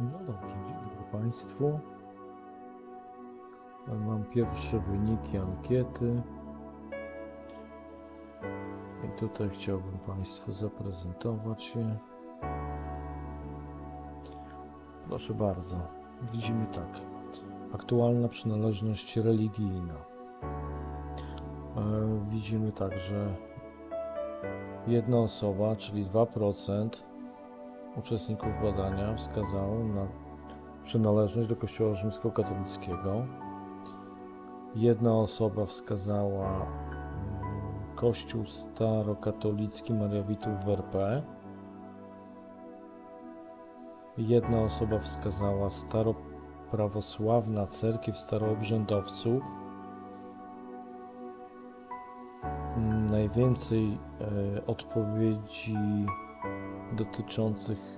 No dobrze, dzień dobry Państwu. Mam pierwsze wyniki ankiety. I tutaj chciałbym Państwu zaprezentować je. Proszę bardzo. Widzimy tak. Aktualna przynależność religijna. E, Widzimy tak, że jedna osoba, czyli 2%, uczestników badania wskazało na przynależność do Kościoła rzymskokatolickiego. Jedna osoba wskazała mm, Kościół starokatolicki Mariawitów w RP. Jedna osoba wskazała staroprawosławna cerkiew staroobrzędowców. Mm, Najwięcej e, odpowiedzi dotyczących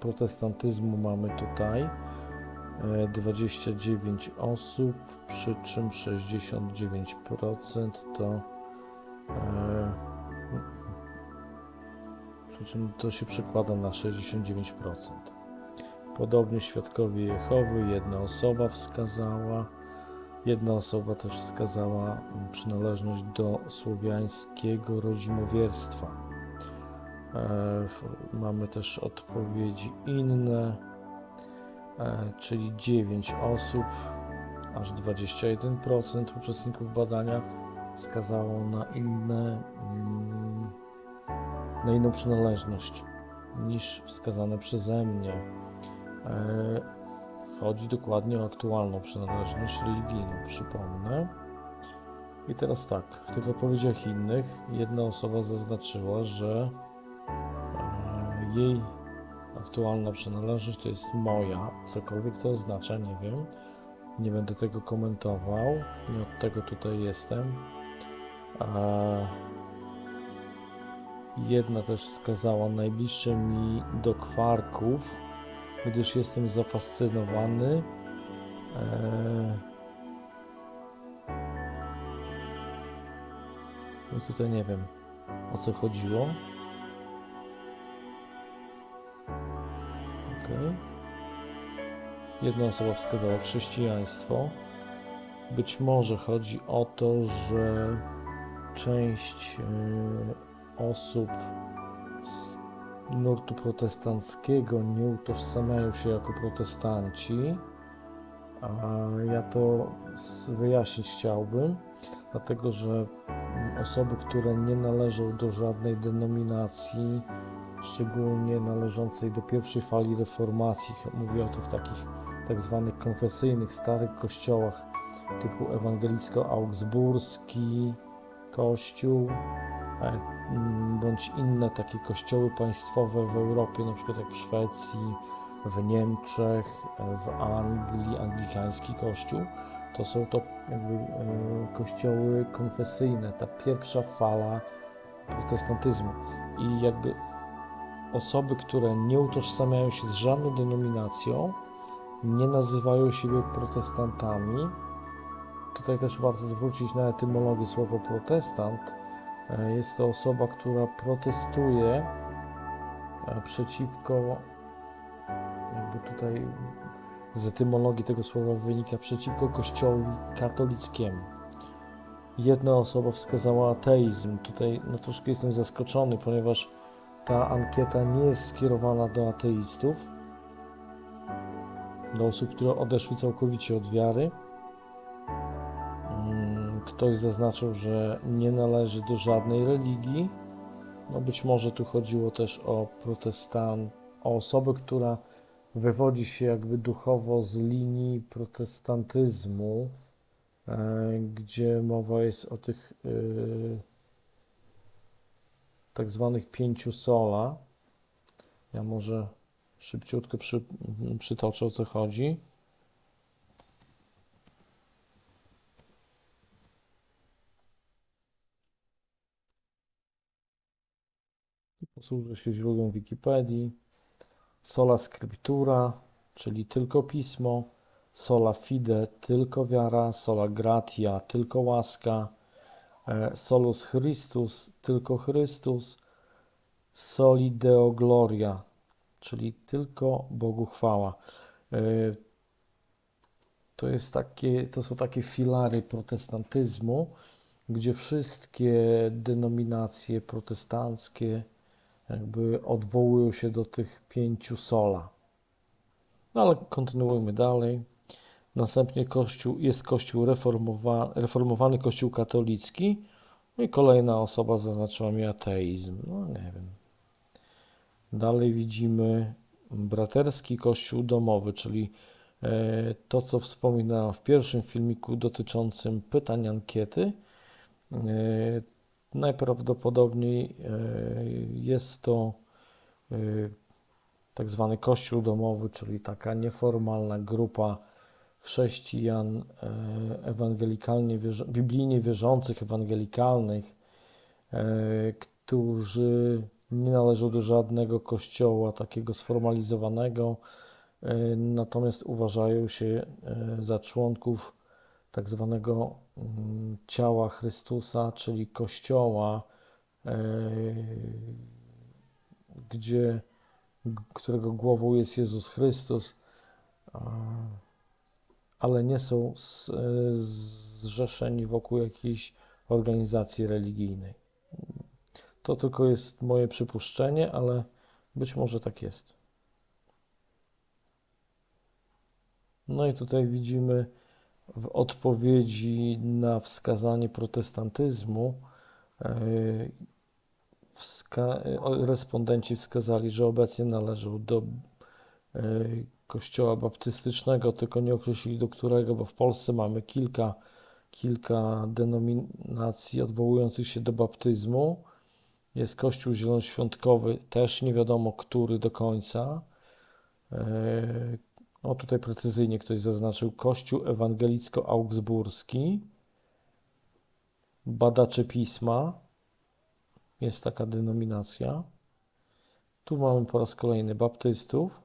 protestantyzmu mamy tutaj e, 29 osób, przy czym 69% to e, przy czym to się przekłada na 69%. Podobnie świadkowie Jehowy, jedna osoba wskazała, jedna osoba też wskazała przynależność do słowiańskiego rodzimowierstwa. E, Mamy też odpowiedzi inne, e, czyli 9 osób, aż 21% uczestników badania wskazało na inne, mm, na inną przynależność niż wskazane przeze mnie. E, Chodzi dokładnie o aktualną przynależność religijną, przypomnę. I teraz tak, w tych odpowiedziach innych jedna osoba zaznaczyła, że jej aktualna przynależność to jest moja, cokolwiek to oznacza, nie wiem. Nie będę tego komentował, nie od tego tutaj jestem. E, Jedna też wskazała najbliższe mi do kwarków, gdyż jestem zafascynowany. E, I tutaj nie wiem o co chodziło. Jedna osoba wskazała chrześcijaństwo. Być może chodzi o to, że część e, osób z nurtu protestanckiego nie utożsamiają się jako protestanci. Ja to wyjaśnić chciałbym, dlatego że mm, osoby, które nie należą do żadnej denominacji, szczególnie należącej do pierwszej fali reformacji, mówię o tych takich tak zwanych konfesyjnych, starych kościołach typu ewangelicko-augsburski kościół, mm, bądź inne takie kościoły państwowe w Europie, na przykład jak w Szwecji, w Niemczech, w Anglii, anglikański kościół, to są to jakby e, kościoły konfesyjne, ta pierwsza fala protestantyzmu. I jakby osoby, które nie utożsamiają się z żadną denominacją, nie nazywają siebie protestantami. Tutaj też warto zwrócić na etymologię słowa protestant. E, Jest to osoba, która protestuje e, przeciwko, jakby tutaj z etymologii tego słowa wynika, przeciwko Kościołowi katolickiemu. Jedna osoba wskazała ateizm. Tutaj no, troszkę jestem zaskoczony, ponieważ ta ankieta nie jest skierowana do ateistów, do osób, które odeszły całkowicie od wiary. Mm, Ktoś zaznaczył, że nie należy do żadnej religii. No być może tu chodziło też o protestant, o osobę, która wywodzi się jakby duchowo z linii protestantyzmu, e, gdzie mowa jest o tych e, tak zwanych pięciu sola. Ja może szybciutko przy, przytoczę o co chodzi. Posłużę się źródłem Wikipedii. Sola Scriptura, czyli tylko pismo. Sola Fide, tylko wiara. Sola Gratia, tylko łaska. E, Solus Christus, tylko Chrystus. Soli Deo Gloria, czyli tylko Bogu chwała. Y, To jest takie, to są takie filary protestantyzmu, gdzie wszystkie denominacje protestanckie jakby odwołują się do tych pięciu sola. No ale kontynuujmy dalej. Następnie kościół, jest kościół reformowa, reformowany, kościół katolicki. No i kolejna osoba zaznaczyła mi ateizm. No nie wiem. Dalej widzimy braterski kościół domowy, czyli e, to, co wspominałem w pierwszym filmiku dotyczącym pytań ankiety. E, Najprawdopodobniej e, jest to tak zwany kościół domowy, czyli taka nieformalna grupa chrześcijan ewangelikalnie, biblijnie wierzących, ewangelikalnych, którzy nie należą do żadnego kościoła takiego sformalizowanego, e, natomiast uważają się e, za członków tak zwanego mm, ciała Chrystusa, czyli kościoła, e, gdzie, którego głową jest Jezus Chrystus, ale nie są zrzeszeni wokół jakiejś organizacji religijnej. To tylko jest moje przypuszczenie, ale być może tak jest. No i tutaj widzimy w odpowiedzi na wskazanie protestantyzmu, e, wska- respondenci wskazali, że obecnie należą do e, kościoła baptystycznego, tylko nie określili do którego, bo w Polsce mamy kilka, kilka denominacji odwołujących się do baptyzmu. Jest Kościół Zielonoświątkowy, też nie wiadomo który do końca. E, o, tutaj precyzyjnie ktoś zaznaczył Kościół Ewangelicko-Augsburski, Badacze Pisma, jest taka denominacja. Tu mamy po raz kolejny baptystów.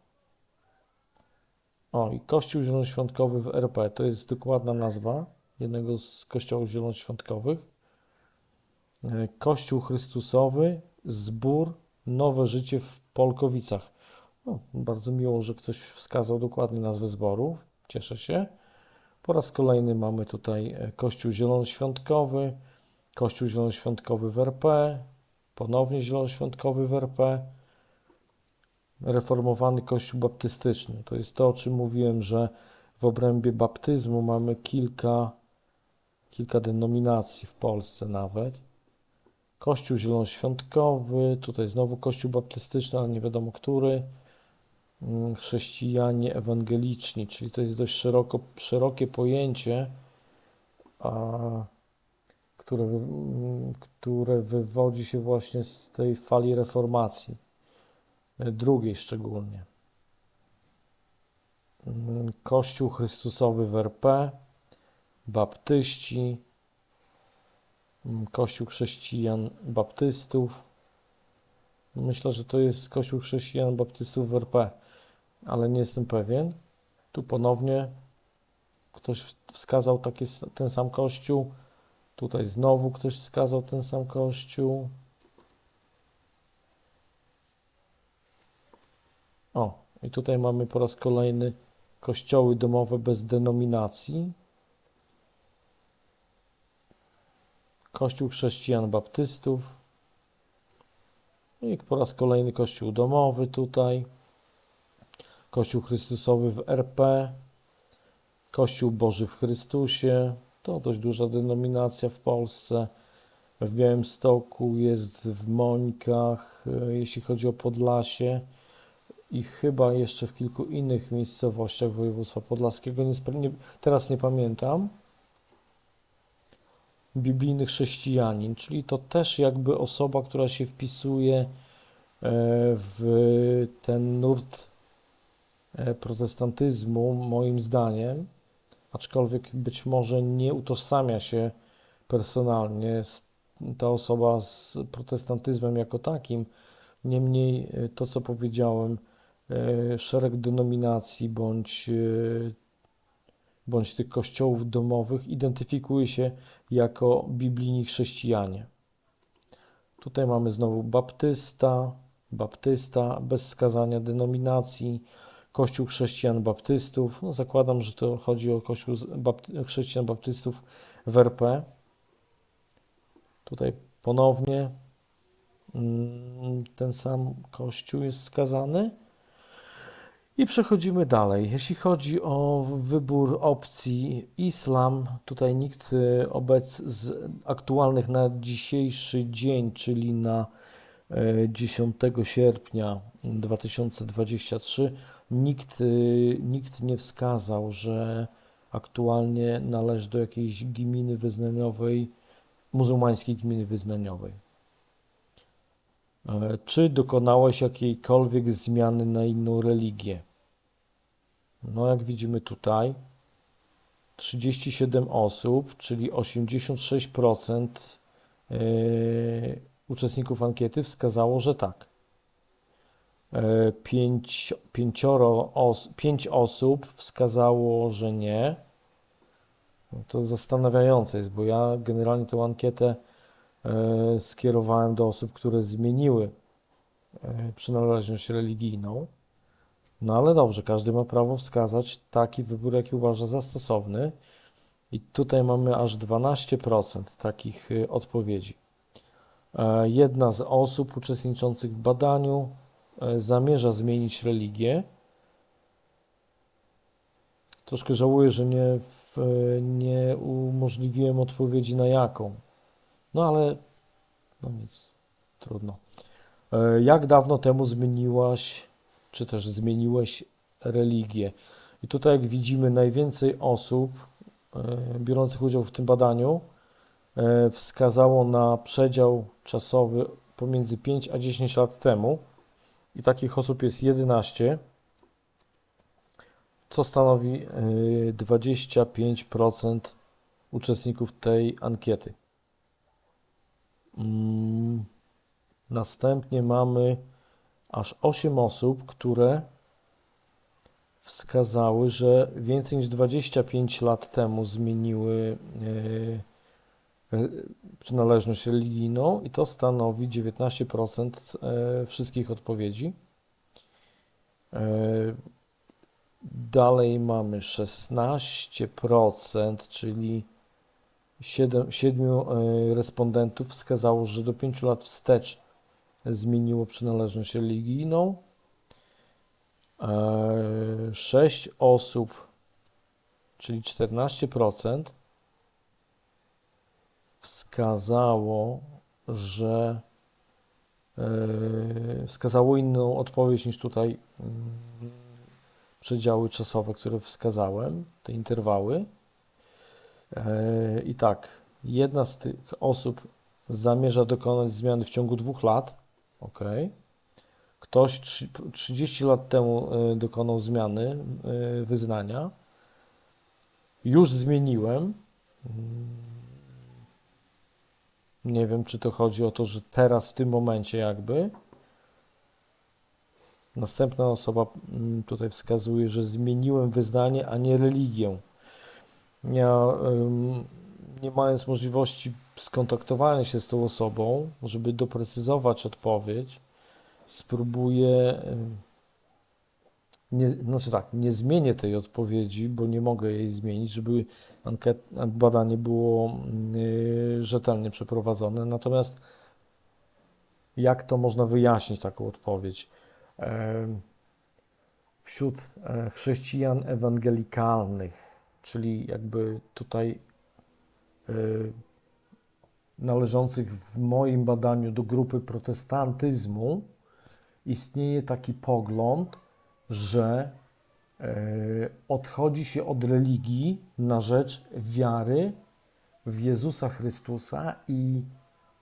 O, i Kościół Zielonoświątkowy w RP, to jest dokładna nazwa jednego z kościołów zielonoświątkowych. E, Kościół Chrystusowy, Zbór, Nowe Życie w Polkowicach. No, bardzo miło, że ktoś wskazał dokładnie nazwę zboru. Cieszę się. Po raz kolejny mamy tutaj e, Kościół Zielonoświątkowy, Kościół Zielonoświątkowy w RP, ponownie Zielonoświątkowy w RP, Reformowany Kościół Baptystyczny. To jest to, o czym mówiłem, że w obrębie baptyzmu mamy kilka, kilka denominacji w Polsce nawet. Kościół Zielonoświątkowy, tutaj znowu Kościół Baptystyczny, ale nie wiadomo który. Mm, Chrześcijanie ewangeliczni, czyli to jest dość szeroko, szerokie pojęcie, a, które, mm, które wywodzi się właśnie z tej fali reformacji, e, drugiej szczególnie. Mm, Kościół Chrystusowy w RP, baptyści, Kościół Chrześcijan Baptystów. Myślę, że to jest Kościół Chrześcijan Baptystów w RP, ale nie jestem pewien. Tu ponownie ktoś wskazał taki, ten sam kościół. Tutaj znowu ktoś wskazał ten sam kościół. O, i tutaj mamy po raz kolejny kościoły domowe bez denominacji. Kościół chrześcijan baptystów. I po raz kolejny kościół domowy tutaj. Kościół Chrystusowy w RP. Kościół Boży w Chrystusie. To dość duża denominacja w Polsce. W Białymstoku jest w Mońkach, e, jeśli chodzi o Podlasie i chyba jeszcze w kilku innych miejscowościach województwa podlaskiego. Teraz nie pamiętam. Biblijny chrześcijanin, czyli to też jakby osoba, która się wpisuje e, w ten nurt e, protestantyzmu, moim zdaniem, aczkolwiek być może nie utożsamia się personalnie ta osoba z protestantyzmem jako takim. Niemniej e, to, co powiedziałem, szereg denominacji bądź, bądź tych kościołów domowych identyfikuje się jako biblijni chrześcijanie. Tutaj mamy znowu baptysta, baptysta, bez wskazania denominacji, Kościół chrześcijan baptystów. No, zakładam, że to chodzi o Kościół bapty- chrześcijan baptystów w RP. Tutaj ponownie mm, ten sam Kościół jest wskazany. I przechodzimy dalej. Jeśli chodzi o wybór opcji islam, tutaj nikt y, obec z aktualnych na dzisiejszy dzień, czyli na e, 10 sierpnia 2023, nikt, y, nikt nie wskazał, że aktualnie należy do jakiejś gminy wyznaniowej, muzułmańskiej gminy wyznaniowej. E, Czy dokonałeś jakiejkolwiek zmiany na inną religię? No, jak widzimy tutaj, 37 osób, czyli 86% e, uczestników ankiety wskazało, że tak. E, Pięć, pięcioro os, pięć osób wskazało, że nie. No To zastanawiające jest, bo ja generalnie tę ankietę e, skierowałem do osób, które zmieniły przynależność religijną. No ale dobrze, każdy ma prawo wskazać taki wybór, jaki uważa za stosowny. I tutaj mamy aż 12% takich y, odpowiedzi. E, Jedna z osób uczestniczących w badaniu e, zamierza zmienić religię. Troszkę żałuję, że nie, e, nie umożliwiłem odpowiedzi na jaką. No ale no nic, trudno. Jak dawno temu zmieniłaś, czy też zmieniłeś religię? I tutaj, jak widzimy, najwięcej osób e, biorących udział w tym badaniu e, wskazało na przedział czasowy pomiędzy 5 a 10 lat temu. I takich osób jest 11, co stanowi e, 25% uczestników tej ankiety. Mm, Następnie mamy aż 8 osób, które wskazały, że więcej niż 25 lat temu zmieniły e, e, przynależność religijną i to stanowi 19% e, wszystkich odpowiedzi. Dalej mamy 16%, czyli 7, 7 respondentów wskazało, że do 5 lat wstecz zmieniło przynależność religijną. 6 osób, czyli 14%, wskazało, że e, wskazało inną odpowiedź niż tutaj mm, przedziały czasowe, które wskazałem, te interwały. E, I tak, jedna z tych osób zamierza dokonać zmiany w ciągu dwóch lat. Ok. Ktoś trzy- 30 lat temu e, dokonał zmiany e, wyznania. Już zmieniłem. Mm, Nie wiem, czy to chodzi o to, że teraz, w tym momencie, jakby. Następna osoba mm, tutaj wskazuje, że zmieniłem wyznanie, a nie religię. Ja, nie mając możliwości skontaktowania się z tą osobą, żeby doprecyzować odpowiedź, spróbuję, nie, znaczy tak, nie zmienię tej odpowiedzi, bo nie mogę jej zmienić, żeby anket, badanie było yy, rzetelnie przeprowadzone. Natomiast jak to można wyjaśnić taką odpowiedź? Wśród e, chrześcijan ewangelikalnych, czyli jakby tutaj należących w moim badaniu do grupy protestantyzmu, istnieje taki pogląd, że e, odchodzi się od religii na rzecz wiary w Jezusa Chrystusa i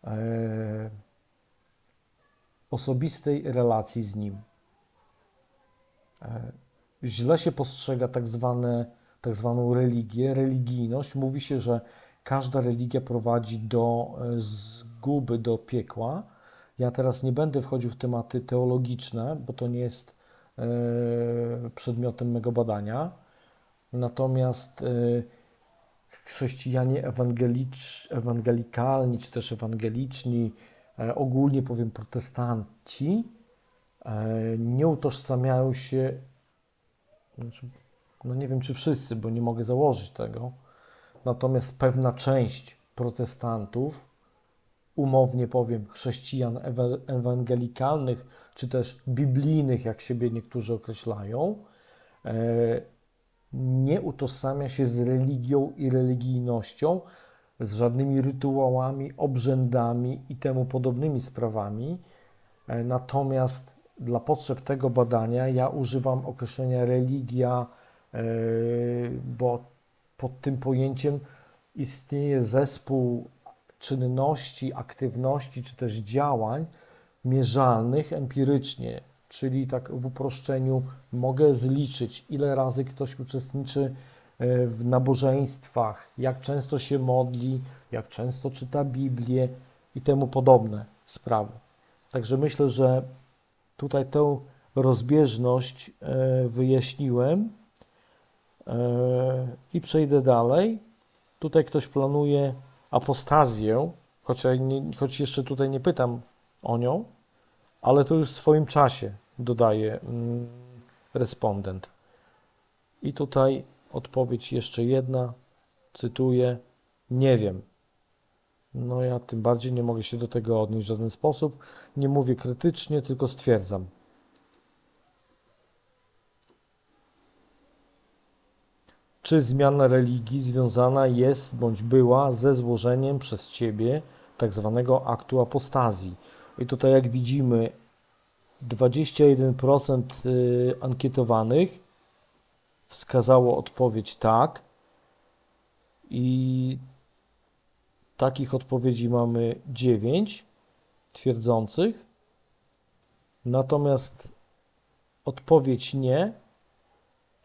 e, osobistej relacji z Nim. Źle się postrzega tak, zwane, tak zwaną religię, religijność. Mówi się, że każda religia prowadzi do e, zguby, do piekła. Ja teraz nie będę wchodził w tematy teologiczne, bo to nie jest e, przedmiotem mego badania. Natomiast e, chrześcijanie ewangelikalni, czy też ewangeliczni, ogólnie powiem protestanci, nie utożsamiają się, znaczy, no nie wiem czy wszyscy, bo nie mogę założyć tego, natomiast pewna część protestantów, umownie powiem, chrześcijan ewa- ewangelikalnych, czy też biblijnych, jak siebie niektórzy określają, e, nie utożsamia się z religią i religijnością, z żadnymi rytuałami, obrzędami i temu podobnymi sprawami. E, Natomiast dla potrzeb tego badania ja używam określenia religia, e, bo pod tym pojęciem istnieje zespół czynności, aktywności czy też działań mierzalnych empirycznie, czyli tak w uproszczeniu mogę zliczyć, ile razy ktoś uczestniczy e, w nabożeństwach, jak często się modli, jak często czyta Biblię i temu podobne sprawy. Także myślę, że tutaj tę rozbieżność e, wyjaśniłem i przejdę dalej. Tutaj ktoś planuje apostazję, choć, nie, choć jeszcze tutaj nie pytam o nią, ale to już w swoim czasie dodaje mm, respondent. I tutaj odpowiedź jeszcze jedna, cytuję, nie wiem. No ja tym bardziej nie mogę się do tego odnieść w żaden sposób. Nie mówię krytycznie, tylko stwierdzam. Czy zmiana religii związana jest bądź była ze złożeniem przez Ciebie tak zwanego aktu apostazji? I tutaj jak widzimy 21% y, ankietowanych wskazało odpowiedź tak. I takich odpowiedzi mamy 9 twierdzących, natomiast odpowiedź nie,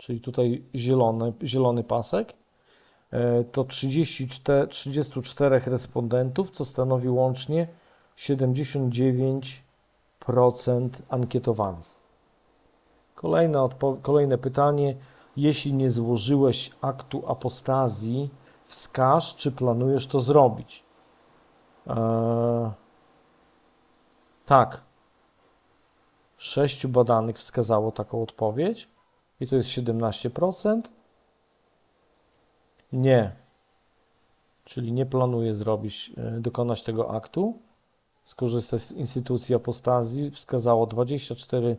czyli tutaj zielony, zielony pasek, e, to 34, 34 respondentów, co stanowi łącznie 79% ankietowanych. Kolejne, kolejne pytanie. Jeśli nie złożyłeś aktu apostazji, wskaż, czy planujesz to zrobić. Eee, tak. Sześciu badanych wskazało taką odpowiedź i to jest 17%. Nie. Czyli nie planuję zrobić, e, dokonać tego aktu. Skorzystać z instytucji apostazji. Wskazało 24,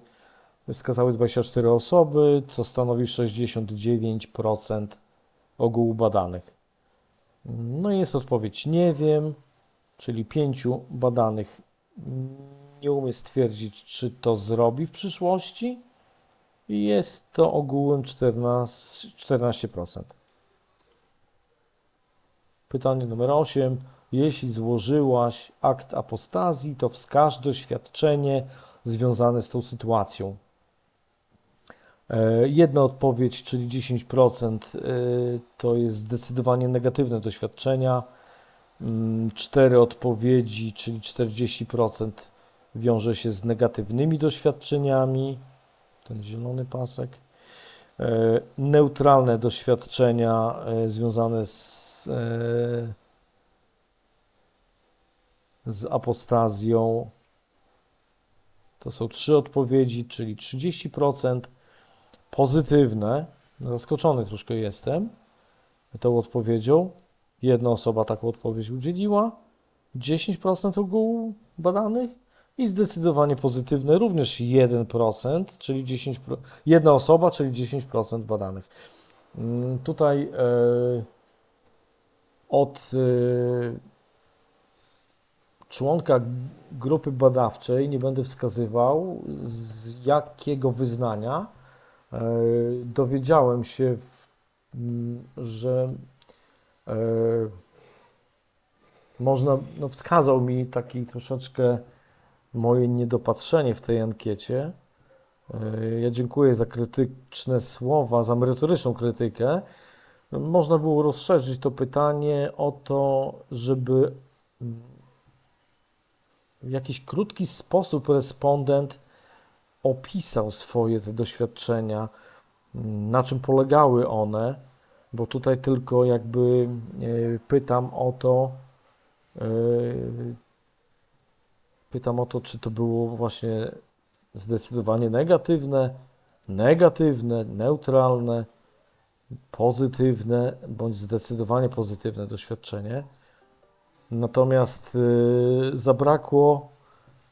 wskazały 24 osoby, co stanowi 69% ogółu badanych. No i jest odpowiedź nie wiem, czyli pięciu badanych nie umie stwierdzić, czy to zrobi w przyszłości. I jest to ogółem 14, 14%. Pytanie numer 8. Jeśli złożyłaś akt apostazji, to wskaż doświadczenie związane z tą sytuacją. E, Jedna odpowiedź, czyli 10%, e, to jest zdecydowanie negatywne doświadczenia. Mm, Cztery odpowiedzi, czyli 40% wiąże się z negatywnymi doświadczeniami ten zielony pasek. E, Neutralne doświadczenia e, związane z, e, z apostazją. To są trzy odpowiedzi, czyli 30%. Pozytywne. Zaskoczony troszkę jestem tą odpowiedzią. Jedna osoba taką odpowiedź udzieliła. 10% ogółu badanych i zdecydowanie pozytywne również 1%, czyli 10, jedna osoba, czyli 10% badanych. Mm, Tutaj e, od e, członka grupy badawczej nie będę wskazywał z jakiego wyznania e, dowiedziałem się, w, m, że można, no wskazał mi taki troszeczkę moje niedopatrzenie w tej ankiecie. E, Ja dziękuję za krytyczne słowa, za merytoryczną krytykę. Można było rozszerzyć to pytanie o to, żeby mm, w jakiś krótki sposób respondent opisał swoje te doświadczenia, mm, na czym polegały one, bo tutaj tylko jakby e, pytam o to, e, Pytam o to, czy to było właśnie zdecydowanie negatywne, negatywne, neutralne, pozytywne bądź zdecydowanie pozytywne doświadczenie. Natomiast y, zabrakło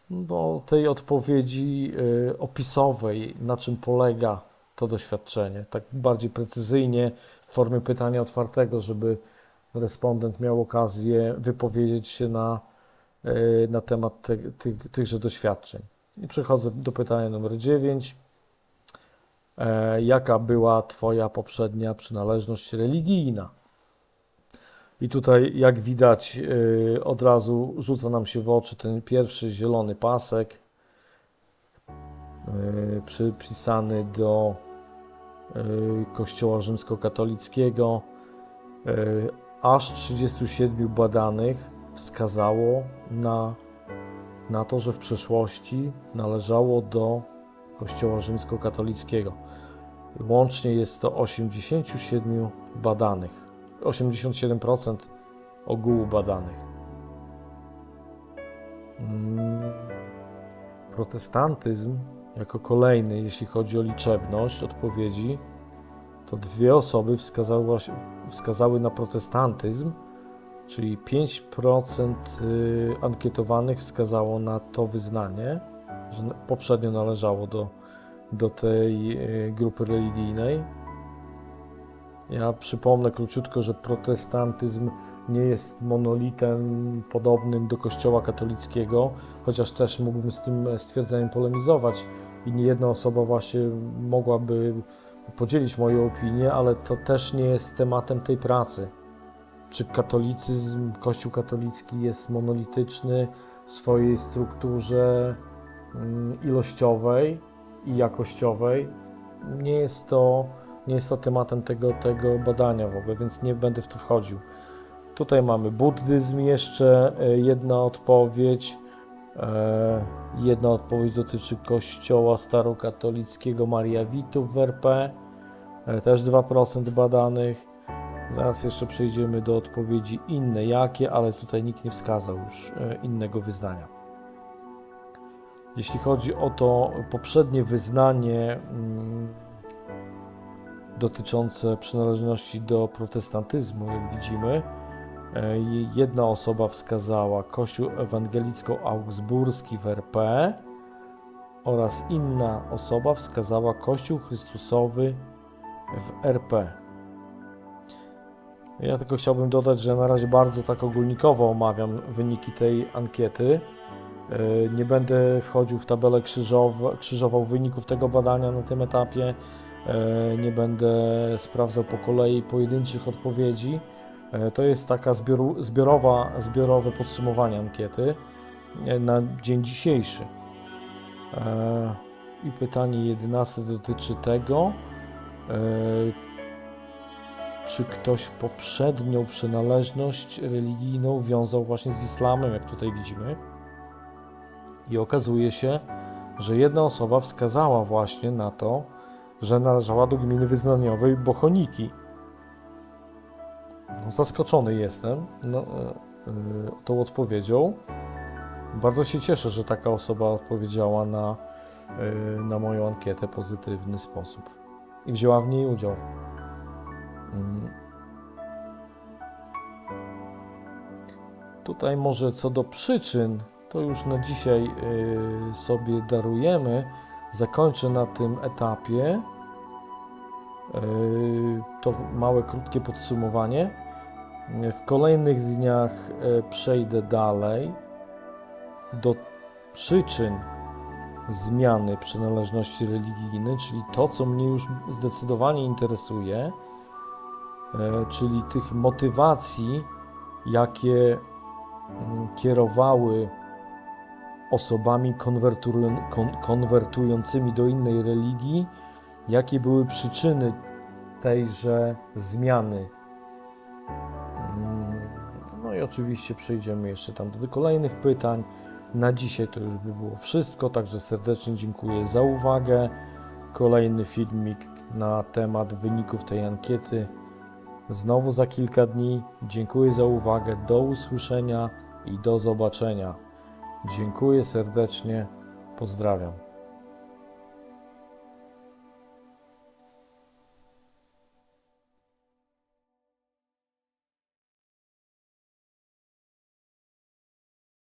no, tej odpowiedzi y, opisowej, na czym polega to doświadczenie, tak bardziej precyzyjnie w formie pytania otwartego, żeby respondent miał okazję wypowiedzieć się na, na temat te, tych, tychże doświadczeń. I przechodzę do pytania numer 9. E, jaka była Twoja poprzednia przynależność religijna? I tutaj, jak widać, y, od razu rzuca nam się w oczy ten pierwszy zielony pasek y, przypisany do y, Kościoła Rzymskokatolickiego. Y, Aż 37 badanych wskazało na, na to, że w przeszłości należało do Kościoła Rzymskokatolickiego. Łącznie jest to 87 badanych. 87% ogółu badanych. Mm, Protestantyzm jako kolejny, jeśli chodzi o liczebność odpowiedzi, to dwie osoby wskazały, wskazały na protestantyzm, czyli 5% y, ankietowanych wskazało na to wyznanie, że poprzednio należało do, do tej y, grupy religijnej. Ja przypomnę króciutko, że protestantyzm nie jest monolitem podobnym do Kościoła katolickiego, chociaż też mógłbym z tym stwierdzeniem polemizować i nie jedna osoba właśnie mogłaby podzielić moją opinię, ale to też nie jest tematem tej pracy. Czy katolicyzm, Kościół katolicki jest monolityczny w swojej strukturze mm, ilościowej i jakościowej? Nie jest to nie jest to tematem tego, tego badania w ogóle, więc nie będę w to wchodził. Tutaj mamy buddyzm jeszcze, e, jedna odpowiedź. E, Jedna odpowiedź dotyczy kościoła starokatolickiego Maria Witów w RP, e, też 2% badanych. Zaraz jeszcze przejdziemy do odpowiedzi inne jakie, ale tutaj nikt nie wskazał już e, innego wyznania. Jeśli chodzi o to poprzednie wyznanie, mm, dotyczące przynależności do protestantyzmu, jak widzimy. E, Jedna osoba wskazała Kościół ewangelicko-augsburski w RP oraz inna osoba wskazała Kościół Chrystusowy w RP. Ja tylko chciałbym dodać, że na razie bardzo tak ogólnikowo omawiam wyniki tej ankiety. E, Nie będę wchodził w tabelę krzyżow- krzyżową wyników tego badania na tym etapie. E, Nie będę sprawdzał po kolei pojedynczych odpowiedzi. E, To jest taka zbiorowa, zbiorowe podsumowanie ankiety na dzień dzisiejszy. I pytanie 11 dotyczy tego, czy ktoś poprzednią przynależność religijną wiązał właśnie z islamem, jak tutaj widzimy. I okazuje się, że jedna osoba wskazała właśnie na to, że należała do gminy wyznaniowej Bochoniki. No, zaskoczony jestem no, e, tą odpowiedzią. Bardzo się cieszę, że taka osoba odpowiedziała na, e, na moją ankietę w pozytywny sposób i wzięła w niej udział. Mm. Tutaj może co do przyczyn, to już na dzisiaj y, sobie darujemy. Zakończę na tym etapie. Y, To małe, krótkie podsumowanie. W kolejnych dniach y, przejdę dalej do przyczyn zmiany przynależności religijnej, czyli to, co mnie już zdecydowanie interesuje, czyli tych motywacji, jakie mm, kierowały osobami konwertują- kon- konwertującymi do innej religii, jakie były przyczyny tejże zmiany. Mm, No i oczywiście przejdziemy jeszcze tam do kolejnych pytań. Na dzisiaj to już by było wszystko, także serdecznie dziękuję za uwagę. Kolejny filmik na temat wyników tej ankiety znowu za kilka dni. Dziękuję za uwagę, do usłyszenia i do zobaczenia. Dziękuję serdecznie, pozdrawiam.